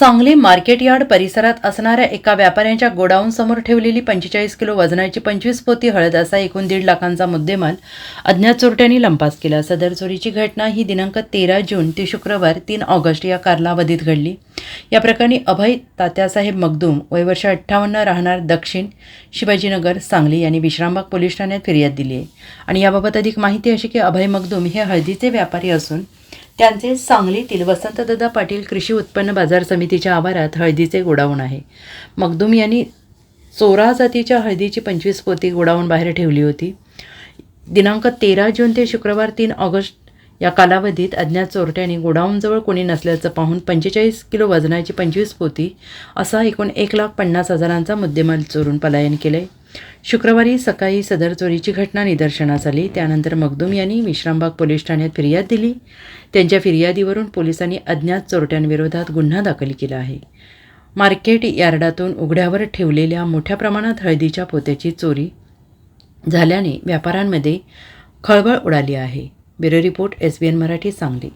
Sangli market yard परिसरात असणाऱ्या एका व्यापाऱ्यांच्या गोडाऊनसमोर ठेवलेली पंचेचाळीस किलो वजनाची पंचवीस पोती हळद असा एकूण दीड लाखांचा मुद्देमाल अज्ञात चोरट्यांनी लंपास केला. सदर चोरीची घटना ही दिनांक तेरा जून ते शुक्रवार तीन ऑगस्ट या कालावधीत घडली. या प्रकरणी अभय तात्यासाहेब मगदूम वयवर्ष अठ्ठावन्न राहणार दक्षिण शिवाजीनगर सांगली यांनी विश्रामबाग पोलीस ठाण्यात फिर्याद दिली आहे. आणि याबाबत अधिक माहिती अशी की अभय मगदूम हे हळदीचे व्यापारी असून त्यांचे सांगलीतील वसंतदादा पाटील कृषी उत्पन्न बाजार समितीच्या आवारात हळदीचे गोडाऊन आहे. मगदूम यांनी चोरा जातीच्या हळदीची पंचवीस पोती गोडाऊन बाहेर ठेवली होती. दिनांक तेरा जून ते शुक्रवार तीन ऑगस्ट या कालावधीत अज्ञात चोरट्यांनी गोडाऊनजवळ कोणी नसल्याचं पाहून पंचेचाळीस किलो वजनाची पंचवीस पोती असा एकूण एक लाख पन्नास हजारांचा मुद्देमाल चोरून पलायन केले शुक्रवारी सकाळी सदर चोरीची घटना निदर्शनास आली. त्यानंतर मगदूम यांनी विश्रामबाग पोलीस ठाण्यात फिर्याद दिली. त्यांच्या फिर्यादीवरून पोलिसांनी अज्ञात चोरट्यांविरोधात गुन्हा दाखल केला आहे. मार्केट यार्डातून उघड्यावर ठेवलेल्या मोठ्या प्रमाणात हळदीच्या पोत्याची चोरी झाल्याने व्यापाऱ्यांमध्ये खळबळ उडाली आहे. Bureau report S B N Marathi Sangli.